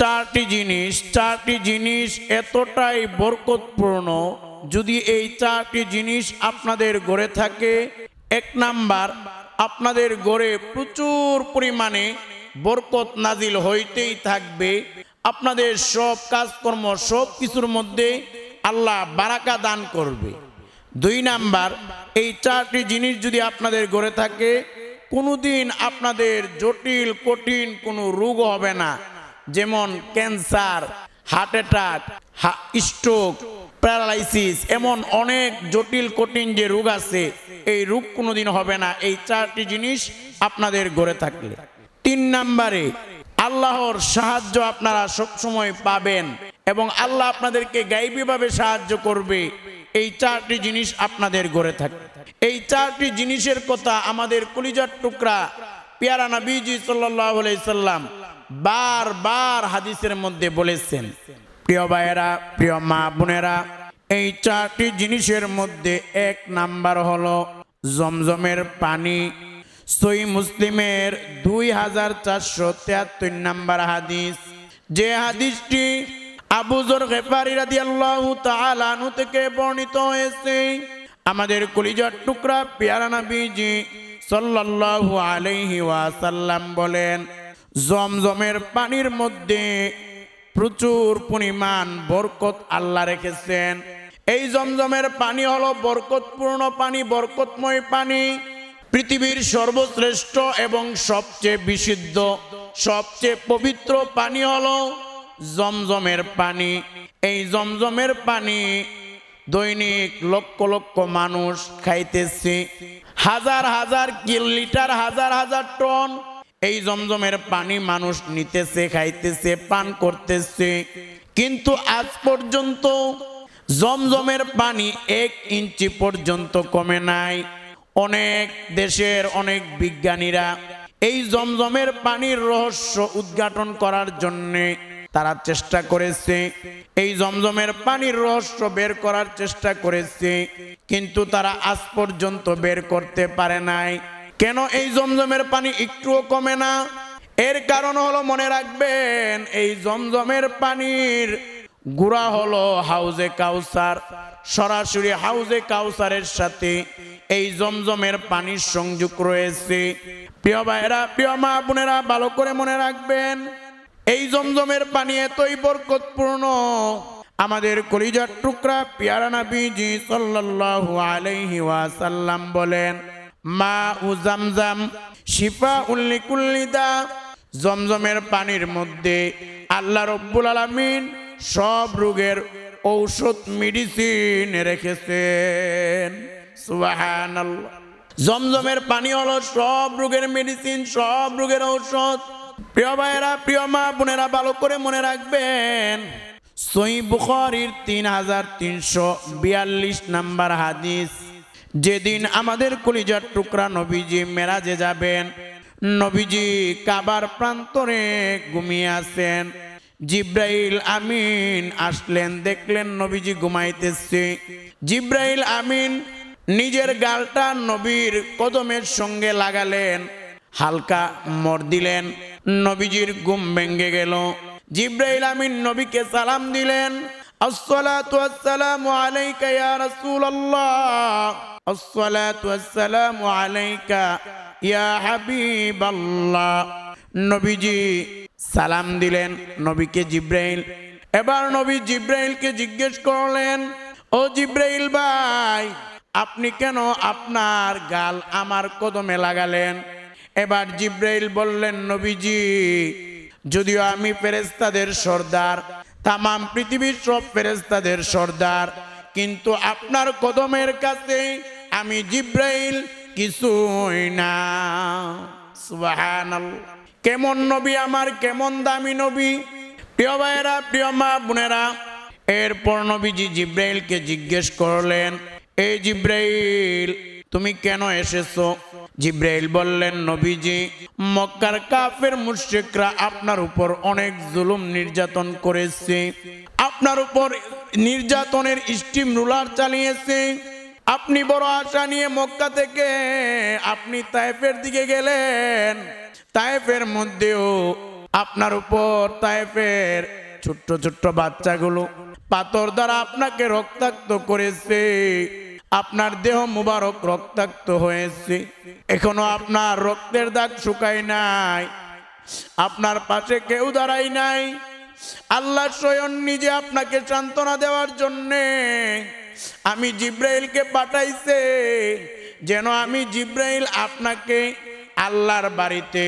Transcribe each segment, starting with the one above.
চারটি জিনিস চারটি জিনিস এতটাই বরকতপূর্ণ যদি এই চারটি জিনিস আপনাদের গড়ে থাকে। এক নাম্বার, আপনাদের গড়ে প্রচুর পরিমাণে বরকত নাজিল হইতেই থাকবে। আপনাদের সব কাজকর্ম, সব কিছুর মধ্যে আল্লাহ বারাকা দান করবে। দুই নাম্বার, এই চারটি জিনিস যদি আপনাদের গড়ে থাকে, কোনোদিন আপনাদের জটিল, কঠিন কোনো রোগ হবে না। যেমন cancer, heart attack stroke, paralysis, এমন অনেক জটিল, কঠিন যে রোগ আছে, এই রোগ কোনোদিন হবে না। এই চারটি জিনিস আপনাদের গড়ে থাকলে তিন নাম্বারে, আল্লাহর সাহায্য আপনারা সবসময় পাবেন এবং আল্লাহ আপনাদেরকে গাইবীভাবে সাহায্য করবে। এই চারটি জিনিস আপনাদের গড়ে থাকে এই চারটি জিনিসের কথা আমাদের কলিজার টুকরা, পিয়ারা নবীজি সাল্লাহ সাল্লাম বারবার হাদিসের মধ্যে বলেছেন, প্রিয় ভাইয়েরা, প্রিয় মা বোনেরা, এই চারটি জিনিসের মধ্যে এক নাম্বার হলো জমজমের পানি। সই মুসলিমের দুই হাজার চারশো তেহাত্তর নাম্বার হাদিস, যে হাদিসটি আবুজর গেফারি রাদিয়াল্লাহু তাআলা আনহু থেকে বর্ণিত হয়েছে। আমাদের কলিজার টুকরা পেয়ারা নবীজি সাল্লাল্লাহু আলাইহি ওয়াসাল্লাম বলেন জমজমের পানির মধ্যে প্রচুর পরিমাণ বরকত আল্লাহ রেখেছেন। এই জমজমের পানি হলো বরকতপূর্ণ পানি, বরকতময় পানি। পৃথিবীর সর্বশ্রেষ্ঠ এবং সবচেয়ে বিশুদ্ধ, সবচেয়ে পবিত্র পানি হলো জমজমের পানি। এই জমজমের পানি দৈনিক লক্ষ লক্ষ মানুষ খাইতেছে। হাজার হাজার কিল লিটার হাজার হাজার টন এই জমজমের পানি মানুষ নিতেছে, খাইতেছে, পান করতেছে। কিন্তু আজ পর্যন্ত জমজমের পানি এক ইঞ্চি পর্যন্ত কমে নাই। অনেক দেশের অনেক বিজ্ঞানীরা এই জমজমের পানির রহস্য উদ্ঘাটন করার জন্যে তারা চেষ্টা করেছে। এই জমজমের পানির রহস্য বের করার চেষ্টা করেছে, কিন্তু তারা আজ পর্যন্ত বের করতে পারে নাই। কেন এই জমজমের পানি একটুও কমে না? এর কারণ হলো মনে রাখবেন, এই জমজমের পানির গুড়া হলো হাউজে কাউসার। সরাসরি হাউজে কাউসারের সাথে এই জমজমের পানির সংযোগ রয়েছে। প্রিয় ভাইরা প্রিয় মা বোনেরা, ভালো করে মনে রাখবেন, এই জমজমের পানি এতই বরকতপূর্ণ। আমাদের কলিজার টুকরা পিয়ারা নবীজি সাল্লাল্লাহু আলাইহি ওয়াসাল্লাম বলেন মা উ জামজাম, শিফা উল্লি কুল্লিদা জমজমের পানির মধ্যে আল্লাহ রব্বুল আলামিন সব রোগের ঔষধ মেডিসিন রেখেছেন। সুবহানাল্লাহ। জমজমের পানি হলো সব রোগের মেডিসিন, সব রোগের ঔষধ। প্রিয় ভাইয়েরা, প্রিয় মা বোনেরা, ভালো করে মনে রাখবেন, সই বুখারির তিন হাজার তিনশো বিয়াল্লিশ নাম্বার হাদিস। যেদিন আমাদের কলিজার টুকরা নবীজি মেরাজে যাবেন, নবীজি কাবার প্রান্তরে ঘুমিয়ে আছেন। জিব্রাইল আমিন আসলেন, দেখলেন নবীজি ঘুমাইতেছে। জিব্রাইল আমিন নিজের গালটা নবীর কদমের সঙ্গে লাগালেন, হালকা মর দিলেন, নবীজির ঘুম ভেঙ্গে গেল। জিব্রাইল আমিন নবীকে সালাম দিলেন, আসসালাতু আসসালামু আলাইকা ইয়া রাসূলুল্লাহ। আসসালাতু আসসালামু আলাইকা ইয়া হাবিবাল্লাহ। নবীজি সালাম দিলেন নবীকে জিব্রাইল। এবার নবী জিব্রাইলকে জিজ্ঞেস করলেন, ও জিব্রাইল ভাই, আপনি কেন আপনার গাল আমার কদমে লাগালেন? এবার জিব্রাইল বললেন, নবীজি, যদিও আমি ফেরেস্তাদের সর্দার, তামাম পৃথিবীর সব ফেরেস্তাদের সর্দার, কিন্তু আপনার কদমের কাছে আমি জিব্রাইল কিছুই না। কেমন নবী আমার, কেমন দামি নবী। প্রিয় ভাইয়েরা, প্রিয় মা বোনেরা, এরপর নবীজি জিব্রাইলকে জিজ্ঞেস করলেন এই জিব্রাইল, তুমি কেন এসেছ? জিব্রাইল বললেন, নবীজি, মক্কার কাফের মুশরিকরা আপনার উপর অনেক জুলুম নির্যাতন করেছে। আপনার উপর নির্যাতনের স্টিম রুলার চালিয়েছে। আপনি বড় আশা নিয়ে মক্কা থেকে আপনি তাইফের দিকে গেলেন। তাইফের মধ্যেও আপনার উপর তাইফের ছোট্ট ছোট্ট বাচ্চাগুলো পাথর দ্বারা আপনাকে রক্তাক্ত করেছে, আপনার দেহ মুবারক রক্তাক্ত হয়েছে। এখনও আপনার রক্তের দাগ শুকায় নাই, আপনার পাশে কেউ দাঁড়াই নাই। আল্লাহ স্বয়ং নিজে আপনাকে সান্ত্বনা দেওয়ার জন্যে আমি জিব্রাইলকে পাঠাইছে যেন আমি জিব্রাইল আপনাকে আল্লাহর বাড়িতে,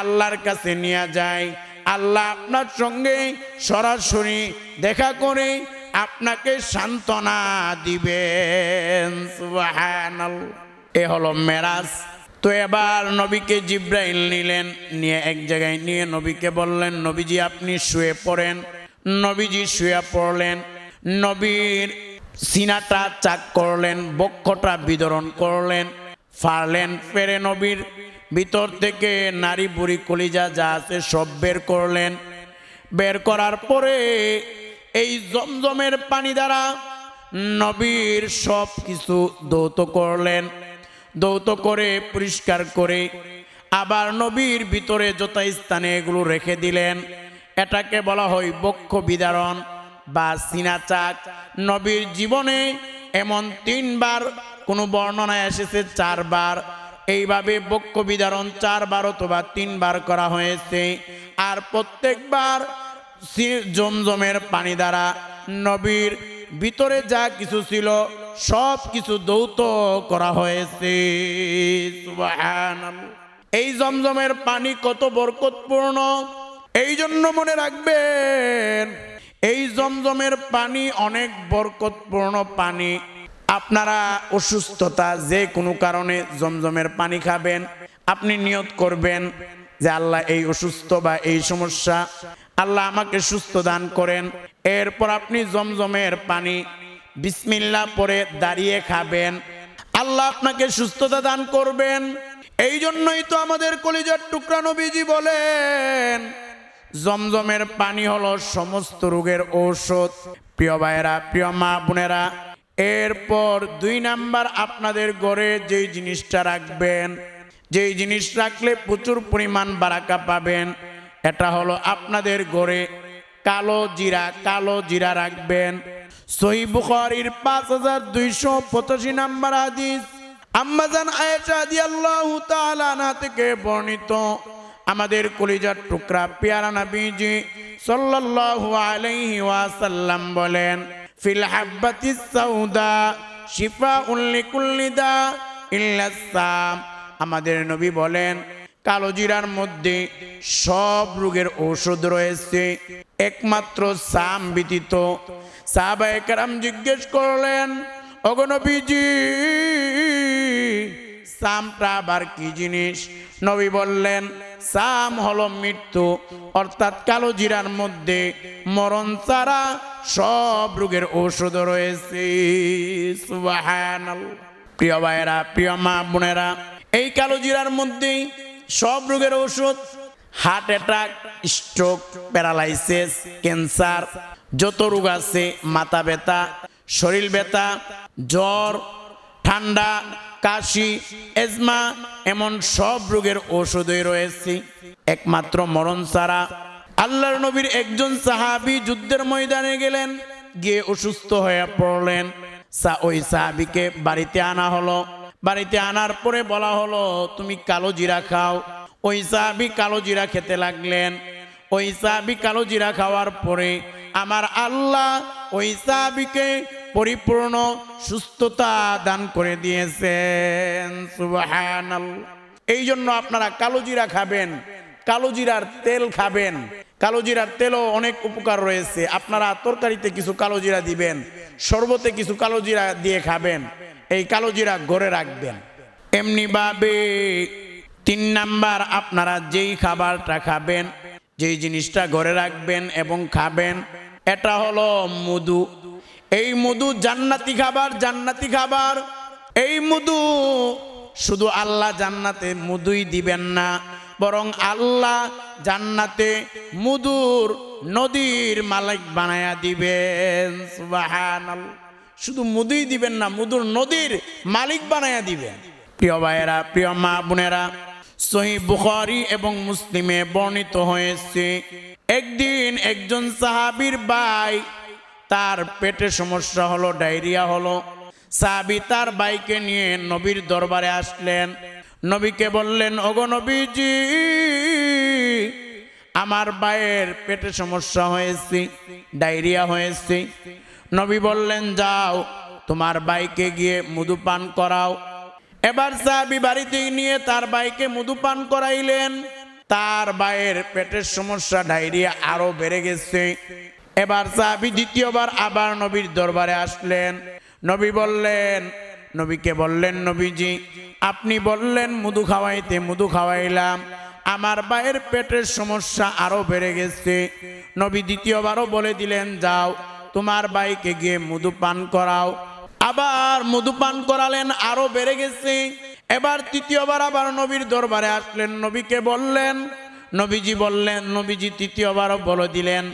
আল্লাহর কাছে নিয়ে যাই। আল্লাহ আপনার সঙ্গে সরাসরি দেখা করে আপনাকে সান্ত্বনা দিবেন। এ হলো মেরাজ। তো এবার নবীকে জিব্রাইল নিলেন, নিয়ে এক জায়গায় নিয়ে নবীকে বললেন, নবীজি আপনি শুয়ে পড়েন। নবীজি শুয়ে পড়লেন। নবীর সিনাটা চাক করলেন, বক্ষটা বিতরণ করলেন, ফাড়লেন ফেরে নবীর ভিতর থেকে নারী বুড়ি কলিজা যা আছে সব বের করলেন। বের করার পরে এই জমজমের পানি দ্বারা নবীর সব কিছু দৌত করলেন। দৌত করে, পরিষ্কার করে আবার নবীর ভিতরে যত স্থানে এগুলো রেখে দিলেন। এটাকে বলা হয় বক্ষ বিদারণ। বা সিনাচাক নবীর জীবনে এমন তিনবার কোনো বর্ণনায় এসেছে চারবার। এইভাবে বক্ষ বিদারণ চারবার অথবা তিনবার করা হয়েছে। আর প্রত্যেকবার জমজমের পানি দ্বারা নবীর ভিতরে যা কিছু ছিল, সব কিছু দৌত করা হয়েছে। এই জমজমের পানি কত বরকতপূর্ণ। এই জন্য মনে রাখবেন এই জমজমের পানি অনেক বরকতপূর্ণ পানি। আপনারা অসুস্থতা যে কোনো কারণে জমজমের পানি খাবেন। আপনি নিয়ত করবেন যে আল্লাহ এই অসুস্থ বা এই সমস্যা, আল্লাহ আমাকে সুস্থ দান করেন। এরপর আপনি জমজমের পানি বিসমিল্লা পরে দাঁড়িয়ে খাবেন। আল্লাহ আপনাকে সুস্থতা দান করবেন। এই জন্যই তো আমাদের কলিজার টুকরা নবীজি বলেন জমজমের পানি হলো সমস্ত রোগের ঔষধ। প্রিয় ভাইয়েরা, প্রিয় মা বোনেরা, এরপর দুই নাম্বার আপনাদের ঘরে যেই জিনিসটা রাখবেন, যেই জিনিস রাখলে প্রচুর পরিমাণ বারাকা পাবেন, এটা হলো আপনাদের ঘরে কালো জিরা কালো জিরা রাখবেন। সহি বুখারীর পাঁচ হাজার দুইশো পঁচাশি নাম্বার হাদিস। আম্মাজান আয়েশা রাদিয়াল্লাহু তাআলা থেকে বর্ণিত আমাদের কলিজার টুকরা পেয়ারা নবীজি সাল্লাল্লাহু আলাইহি ওয়াসাল্লাম বলেন, ফিল হাব্বাতিস সাউদা শিফাউন লিকুল্লি দা ইল্লা সাম। আমাদের নবী বলেন, কালো জিরার মধ্যে সব রোগের ঔষধ রয়েছে, একমাত্র সাম ব্যতীত। সাহাবায়ে কেরাম জিজ্ঞেস করলেন অগনবীজি সামটা আবার কি জিনিস নবী বললেন, সাম হলো মৃত্যু, অর্থাৎ কালো জিরার মধ্যে মরণ ছাড়া সব রোগের ঔষধ রয়েছে। প্রিয় ভাইয়েরা, প্রিয় মা বোনেরা, এই কালো জিরার মধ্যেই সব রোগের ঔষধ, heart attack, stroke, paralysis, cancer, যত রোগ আছে, মাথা ব্যথা, শরীর ব্যথা, জ্বর, ঠান্ডা কাশি, এজমা, এমন সব রোগের ঔষধই রয়েছে। একমাত্র মরণ ছাড়া। আল্লাহর নবীর একজন সাহাবী যুদ্ধের ময়দানে গেলেন, গিয়ে অসুস্থ হয়ে পড়লেন। ওই সাহাবিকে বাড়িতে আনা হলো। বাড়িতে আনার পরে বলা হলো, তুমি কালো জিরা খাও। ওই সাহাবি কালো জিরা খেতে লাগলেন। ওই সাহাবি কালো জিরা খাওয়ার পরে আমার আল্লাহ ওই সাহাবিকে পরিপূর্ণ সুস্থতা দান করে দিয়েছেন। সুবহানাল্লাহ এই জন্য আপনারা কালো জিরা খাবেন, কালো জিরার তেল খাবেন, কালো জিরার তেলও অনেক উপকার রয়েছে। আপনারা তরকারিতে কিছু কালো জিরা দিবেন, শরবতে কিছু কালো জিরা দিয়ে খাবেন, এই কালো জিরা ঘরে রাখবেন। এমনি ভাবে তিন নাম্বার, আপনারা যেই খাবারটা খাবেন, যেই জিনিসটা ঘরে রাখবেন এবং খাবেন, এটা হলো মধু। এই মধু জান্নাতি খাবার জান্নাতি খাবার। এই মধু শুধু আল্লাহ জান্নাতে মধুই দিবেন না, বরং আল্লাহ জান্নাতে মধুর নদীর মালিক বানায়া দিবেন। শুধু মধুই দিবেন না, মধুর নদীর মালিক বানায়া দিবেন। প্রিয় ভাইয়েরা, প্রিয় মা বোনেরা, সহি বুখারি এবং মুসলিমে বর্ণিত হয়েছে, একদিন একজন সাহাবীর ভাই তার পেটে সমস্যা হলো, ডায়রিয়া হলো। সাবি তার বাইকে নিয়ে নবীর দরবারে আসলেন। নবীকে বললেন, ওগো নবীজি, আমার ভাইয়ের পেটে সমস্যা হয়েছে, ডায়রিয়া হয়েছে। নবী বললেন, যাও, তোমার বাইকে গিয়ে মধু পান করাও। এবার সাহাবি বাড়িতে নিয়ে তার বাইকে মধু পান করাইলেন। তার ভাইয়ের পেটের সমস্যা, ডায়রিয়া আরও বেড়ে গেছে। এবার সাহাবি দ্বিতীয়বার আবার নবীর দরবারে আসলেন। নবী বললেন, নবীকে বললেন, নবীজি, আপনি বললেন, মধু খাওয়াইতে মধু খাওয়াইলাম। আমার ভাইয়ের পেটের সমস্যা আরও বেড়ে গেছে। নবী দ্বিতীয়বারও বলে দিলেন, যাও, তোমার বাইকে গিয়ে মধু পান করাও। আবার মধু পান করালেন, আরও বেড়ে গেছে। এবার তৃতীয়বার আবার নবীর দরবারে আসলেন। নবীকে বললেন, নবীজি বললেন, নবীজি, তৃতীয়বারও বলে দিলেন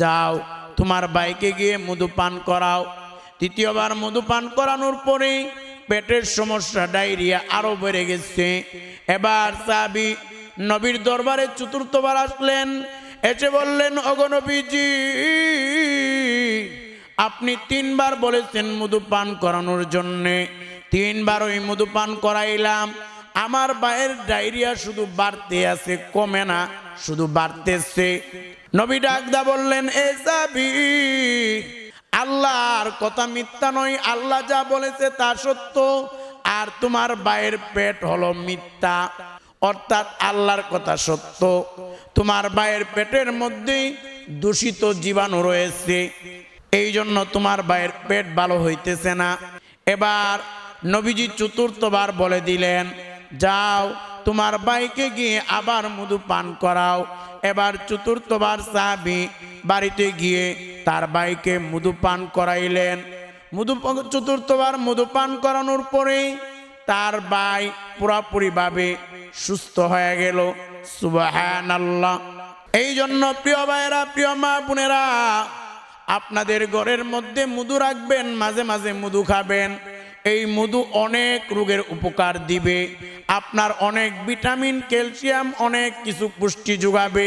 যাও, তোমার বাইকে গিয়ে মধু পান করাও। তৃতীয়বার মধু পান করানোর পরে পেটের সমস্যা, ডায়রিয়া আরও বেড়ে গেছে। এবার সাবি নবীর দরবারে চতুর্থবার আসলেন। এসে বললেন অগনবীজি আপনি তিনবার বলেছেন মধু পান করানোর জন্যে। তিনবার ওই মধু পান করাইলাম। আমার বায়ের ডায়রিয়া শুধু বাড়তে আছে, কমে না, শুধু বাড়তেছে। নবী ডাকদা বললেন, এ সাবি, আল্লাহর কথা মিথ্যা নয়, আল্লাহ যা বলেছে তা সত্য, আর তোমার বায়ের পেট হলো মিথ্যা, অর্থাৎ আল্লাহর কথা সত্য। তোমার বায়ের পেটের মধ্যে দূষিত জীবাণু রয়েছে এই জন্য তোমার বায়ের পেট ভালো হইতেছে না। এবার নবীজি চতুর্থবার বলে দিলেন, যাও, তোমার বাইকে গিয়ে আবার মধু পান করাও। এবার চতুর্থবার সাহাবি বাড়িতে গিয়ে তার বাইকে মধু পান করাইলেন। মধু চতুর্থবার মধু পান করানোর পরে তার বাই পুরাপুরিভাবে সুস্থ হয়ে গেল। সুবাহান আল্লাহ এই জন্য প্রিয় ভাইয়েরা, প্রিয় মা বোনেরা, আপনাদের ঘরের মধ্যে মধু রাখবেন, মাঝে মাঝে মধু খাবেন। এই মধু অনেক রোগের উপকার দিবে। আপনার অনেক ভিটামিন, ক্যালসিয়াম, অনেক কিছু পুষ্টি যোগাবে।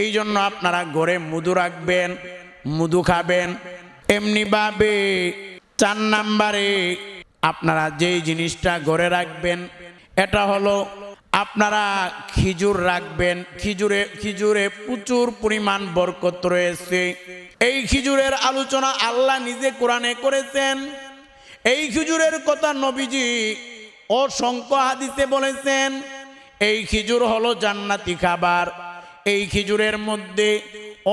এই জন্য আপনারা ঘরে মধু রাখবেন, মধু খাবেন। এমনিভাবে চার নাম্বারে আপনারা যেই জিনিসটা ঘরে রাখবেন, এটা হলো আপনারা খিজুর রাখবেন। খিজুরে খিজুরে প্রচুর পরিমাণ বরকত রয়েছে। এই খিজুরের আলোচনা আল্লাহ নিজে কোরআনে করেছেন। এই খিজুরের কথা নবীজি অসংখ্য হাদিসে বলেছেন, এই খিজুর হলো জান্নাতি খাবার। এই খিজুরের মধ্যে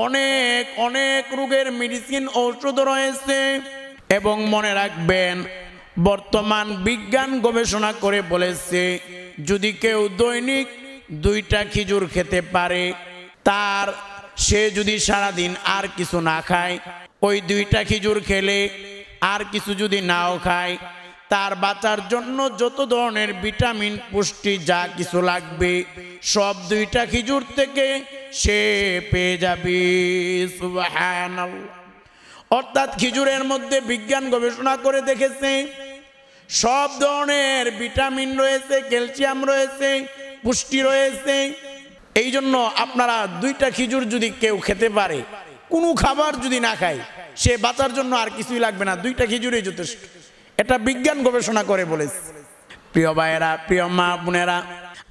অনেক অনেক রোগের মেডিসিন ঔষধ রয়েছে এবং মনে রাখবেন, বর্তমান বিজ্ঞান গবেষণা করে বলেছে, যদি কেউ দৈনিক দুইটা খিজুর খেতে পারে, তার সে যদি সারাদিন আর কিছু না খায়, ওই দুইটা খিজুর খেলে আর কিছু যদি নাও খায় তার বাঁচার জন্য যত ধরনের ভিটামিন, পুষ্টি, যা কিছু লাগবে, সব দুইটা খিজুর থেকে সে পেয়ে যাবে। অর্থাৎ খিজুরের মধ্যে বিজ্ঞান গবেষণা করে দেখেছে, সব ধরনের ভিটামিন রয়েছে, ক্যালসিয়াম রয়েছে, পুষ্টি রয়েছে। এই জন্য আপনারা দুইটা খিজুর যদি কেউ খেতে পারে, কোনো খাবার যদি না খায় সে বাঁচার জন্য আর কিছুই লাগবে না। দুইটা খিজুরই যথেষ্ট। এটা বিজ্ঞান গবেষণা করে বলেছে। প্রিয় ভাইয়েরা, প্রিয় মা বোনেরা,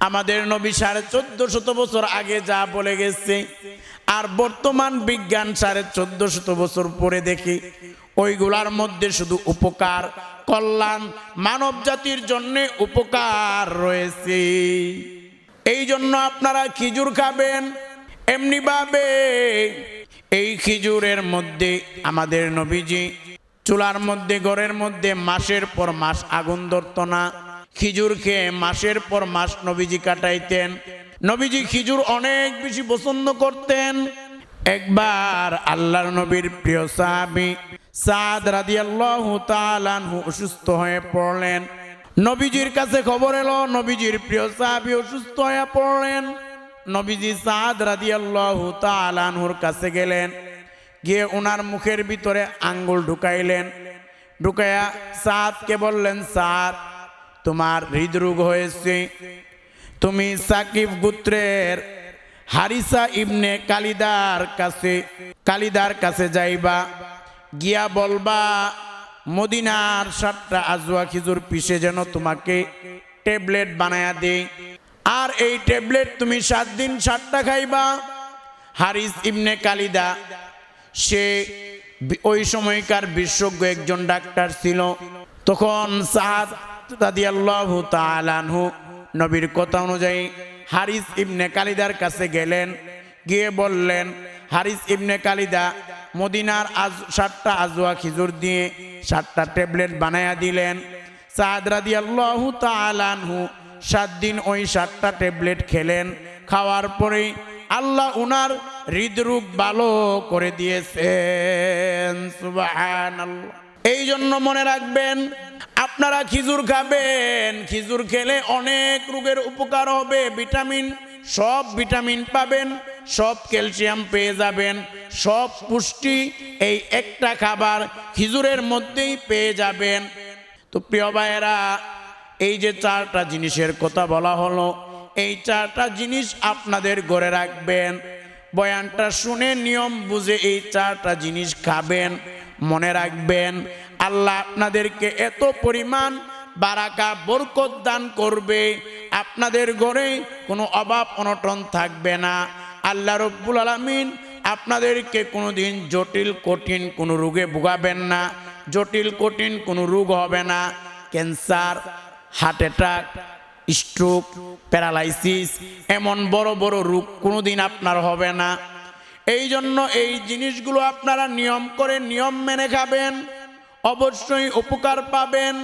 আমাদের নবী সাড়ে চোদ্দ শত বছর আগে যা বলে গেছে, আর বর্তমান বিজ্ঞান সাড়ে চোদ্দ শত বছর পরে দেখি, ওইগুলার মধ্যে শুধু উপকার, কল্যাণ, মানব জাতির জন্য উপকার রয়েছে। এই জন্য আপনারা খিজুর খাবেন এমনিভাবে এই খিজুরের মধ্যে আমাদের নবীজি, চুলার মধ্যে, ঘরের মধ্যে মাসের পর মাস আগুন ধরত না। খিজুর খেয়ে মাসের পর মাস নবীজি কাটাইতেন। নবীজি খিজুর অনেক বেশি পছন্দ করতেন। একবার আল্লাহর নবীর প্রিয় সাহাবি সাদ রাদিয়াল্লাহু তাআলাহু অসুস্থ হয়ে পড়লেন। নবীজির কাছে খবর এলো, নবীজির প্রিয় সাহাবি অসুস্থ হয়ে পড়লেন। নবীজি সাদ রাদিয়াল্লাহু তাআলাহুর কাছে গেলেন। গিয়ে ওনার মুখের ভিতরে আঙ্গুল ঢুকাইলেন। ঢুকাইয়া সাদকে বললেন, সাদ, তোমার হৃদরোগ হয়েছে। তুমি সাকিব গোত্রের হারিসা ইবনে কালিদার কাছে কালিদার কাছে যাইবা। গিয়া বলবা, মদিনার সাতটা আজুয়া খিজুর পিষে যেন তোমাকে ট্যাবলেট বানায়া দেই। আর এই ট্যাবলেট তুমি সাত দিন সাতটা খাইবা। হারিস ইবনে কালিদা, সে ওই সময়কার বিশেষজ্ঞ একজন ডাক্তার ছিল। তখন সাহাদ নবীর কথা অনুযায়ী হারিস ইবনে কালিদার কাছে গেলেন, গিয়ে বললেন, হারিস ইবনে কালিদা, মদিনার আজ, সাতটা আজওয়া খিজুর দিয়ে সাতটা ট্যাবলেট বানায়া দিলেন। সাদ রাদিয়াল্লাহু তাআলাহু সাত দিন ওই সাতটা ট্যাবলেট খেলেন। খাওয়ার পরে আল্লাহ উনার হৃদরোগ ভালো করে দিয়েছেন। এই জন্য মনে রাখবেন, আপনারা খিজুর খাবেন। খিজুর খেলে অনেক রোগের উপকার হবে। ভিটামিন, সব ভিটামিন পাবেন, সব ক্যালসিয়াম পেয়ে যাবেন। সব পুষ্টি এই একটা খাবার খিজুরের মধ্যেই পেয়ে যাবেন। তো প্রিয় ভাইয়েরা এই যে চারটা জিনিসের কথা বলা হলো, এই চারটা জিনিস আপনাদের গড়ে রাখবেন। বয়ানটা শুনে নিয়ম বুঝে এই চারটা জিনিস খাবেন, মনে রাখবেন, আল্লাহ আপনাদেরকে এত পরিমাণ বারাকা, বরকত দান করবে। আপনাদের ঘরে কোনো অভাব, অনটন থাকবে না। আল্লাহ রব্বুল আলমিন আপনাদেরকে কোনোদিন জটিল, কঠিন কোনো রোগে ভোগাবেন না। জটিল, কঠিন কোনো রোগ হবে না। Cancer heart attack stroke paralysis এমন বড় বড় রোগ কোনোদিন আপনার হবে না। এই জন্য এই জিনিসগুলো আপনারা নিয়ম করে নিয়ম মেনে খাবেন, অবশ্যই উপকার পাবেন।